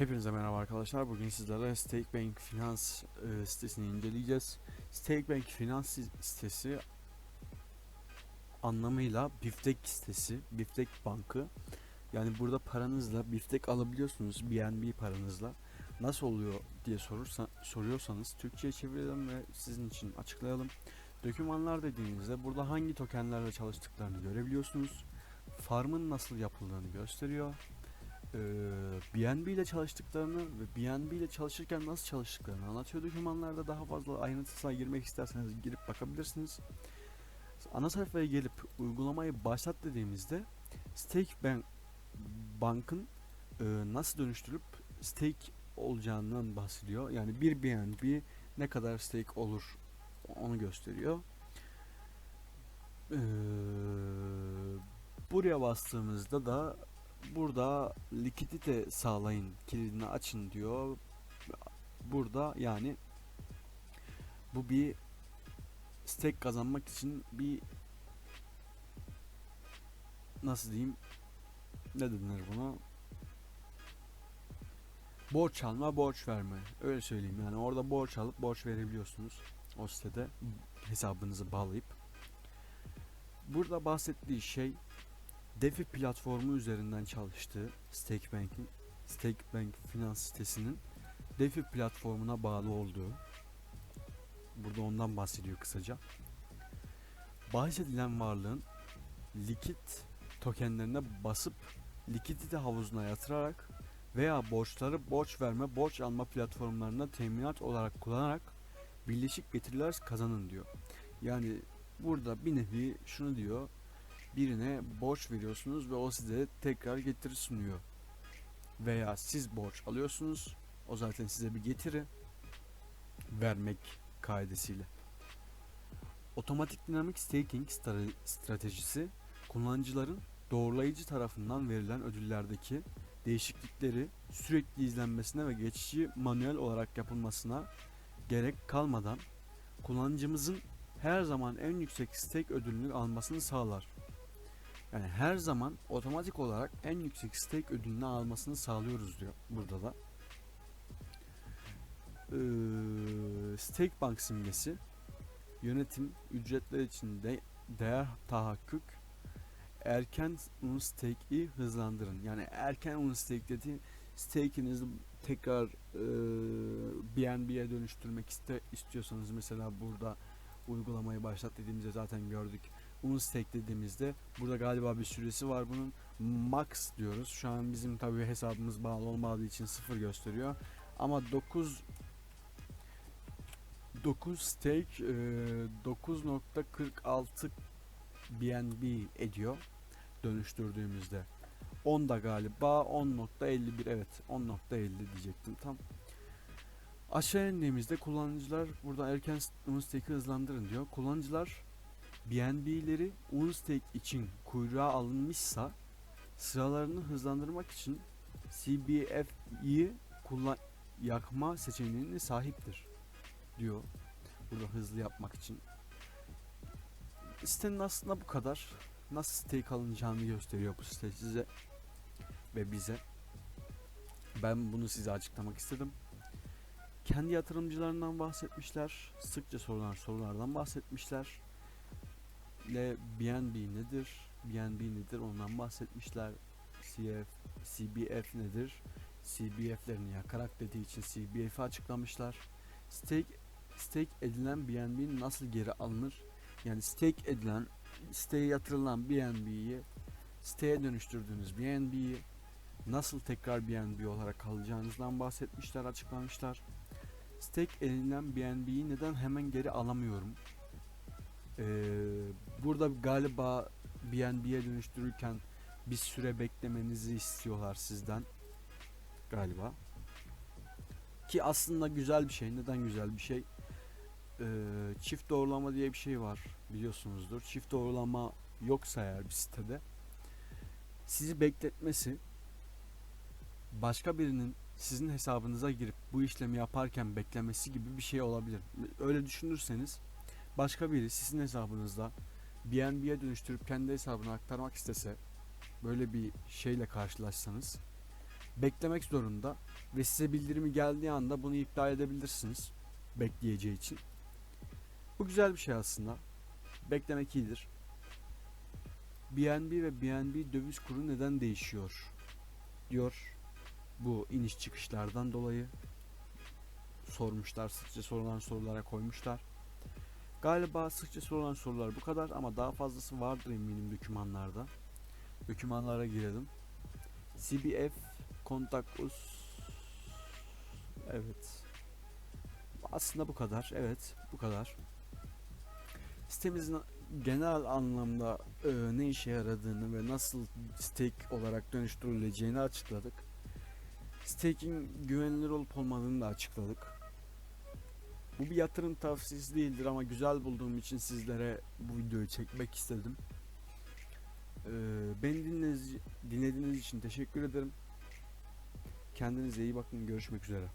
Hepinize merhaba arkadaşlar. Bugün sizlere Stake Bank Finans e, sitesini inceleyeceğiz. Stake Bank Finans si- sitesi anlamıyla biftek sitesi, biftek bankı. Yani burada paranızla biftek alabiliyorsunuz BNB paranızla. Nasıl oluyor diye sorursa, soruyorsanız Türkçe'ye çevirelim ve sizin için açıklayalım. Dokümanlar dediğinizde burada hangi tokenlerle çalıştıklarını görebiliyorsunuz. Farmın nasıl yapıldığını gösteriyor e, BNB ile çalıştıklarını ve BNB ile çalışırken nasıl çalıştıklarını anlatıyor dokümanlarda daha fazla ayrıntısına girmek isterseniz girip bakabilirsiniz. Ana sayfaya gelip uygulamayı başlat dediğimizde Stake Bank Bank'ın e, nasıl dönüştürüp stake olacağından bahsediyor. Yani bir BNB ne kadar stake olur onu gösteriyor. Ee, buraya bastığımızda da burada likidite sağlayın kilidini açın diyor. Burada yani bu bir stake kazanmak için bir nasıl diyeyim ne denir buna? Borç alma borç verme. Öyle söyleyeyim. Yani orada borç alıp borç verebiliyorsunuz o sitede hesabınızı bağlayıp. Burada bahsettiği şey DeFi platformu üzerinden çalıştığı Stake Bank'in Stake Bank finans sitesinin DeFi platformuna bağlı olduğu burada ondan bahsediyor kısaca. Bahsedilen varlığın likit tokenlerine basıp likidite havuzuna yatırarak veya borçları borç verme, borç alma platformlarına teminat olarak kullanarak birleşik getiriler kazanın diyor. Yani burada bir nevi şunu diyor birine borç veriyorsunuz ve o size tekrar getiri sunuyor. Veya siz borç alıyorsunuz, o zaten size bir getiri vermek kaidesiyle. Otomatik dinamik staking stra- stratejisi kullanıcıların doğrulayıcı tarafından verilen ödüllerdeki değişiklikleri sürekli izlenmesine ve geçici manuel olarak yapılmasına gerek kalmadan kullanıcımızın her zaman en yüksek stake ödülünü almasını sağlar. Yani her zaman otomatik olarak en yüksek stake ödülünü almasını sağlıyoruz diyor burada da. Ee, stake bank simgesi yönetim ücretler için de değer tahakkük erken un stake'i hızlandırın. Yani erken un stake dedi stake'inizi tekrar e, BNB'ye dönüştürmek iste, istiyorsanız mesela burada uygulamayı başlat dediğimizde zaten gördük. Unstake dediğimizde burada galiba bir süresi var bunun max diyoruz. Şu an bizim tabii hesabımız bağlı olmadığı için sıfır gösteriyor. Ama 9 9 stake e, 9.46 BNB ediyor dönüştürdüğümüzde. 10 da galiba 10.51 evet 10.50 diyecektim tam. Aşağı indiğimizde kullanıcılar burada erken Unstake'i hızlandırın diyor. Kullanıcılar BNB'leri Unstake için kuyruğa alınmışsa sıralarını hızlandırmak için CBF'yi kullan yakma seçeneğine sahiptir diyor. Burada hızlı yapmak için. Sitenin aslında bu kadar. Nasıl stake alınacağını gösteriyor bu site size ve bize. Ben bunu size açıklamak istedim. Kendi yatırımcılarından bahsetmişler. Sıkça sorulan sorulardan bahsetmişler. Ve BNB nedir? BNB nedir? Ondan bahsetmişler. CF, CBF nedir? CBF'lerini yakarak dediği için CBF'i açıklamışlar. Stake stake edilen BNB nasıl geri alınır? Yani stake edilen, siteye yatırılan BNB'yi siteye dönüştürdüğünüz BNB'yi nasıl tekrar BNB olarak alacağınızdan bahsetmişler, açıklamışlar. Stake edilen BNB'yi neden hemen geri alamıyorum? Ee, burada galiba BNB'ye dönüştürürken bir süre beklemenizi istiyorlar sizden. Galiba. Ki aslında güzel bir şey. Neden güzel bir şey? Ee, çift doğrulama diye bir şey var biliyorsunuzdur. Çift doğrulama yoksa eğer bir sitede sizi bekletmesi başka birinin sizin hesabınıza girip bu işlemi yaparken beklemesi gibi bir şey olabilir. Öyle düşünürseniz başka biri sizin hesabınızda BNB'ye dönüştürüp kendi hesabına aktarmak istese böyle bir şeyle karşılaşsanız beklemek zorunda ve size bildirimi geldiği anda bunu iptal edebilirsiniz bekleyeceği için. Bu güzel bir şey aslında. Beklemek iyidir. BNB ve BNB döviz kuru neden değişiyor? diyor. Bu iniş çıkışlardan dolayı sormuşlar. Sıkça sorulan sorulara koymuşlar. Galiba sıkça sorulan sorular bu kadar ama daha fazlası vardır eminim dokümanlarda. Dokümanlara girelim. CBF Contact Us Evet. Aslında bu kadar. Evet, bu kadar. Sitemizin genel anlamda e, ne işe yaradığını ve nasıl stake olarak dönüştürüleceğini açıkladık. Staking güvenilir olup olmadığını da açıkladık. Bu bir yatırım tavsiyesi değildir ama güzel bulduğum için sizlere bu videoyu çekmek istedim. Ee, beni dinlediğiniz, dinlediğiniz için teşekkür ederim. Kendinize iyi bakın. Görüşmek üzere.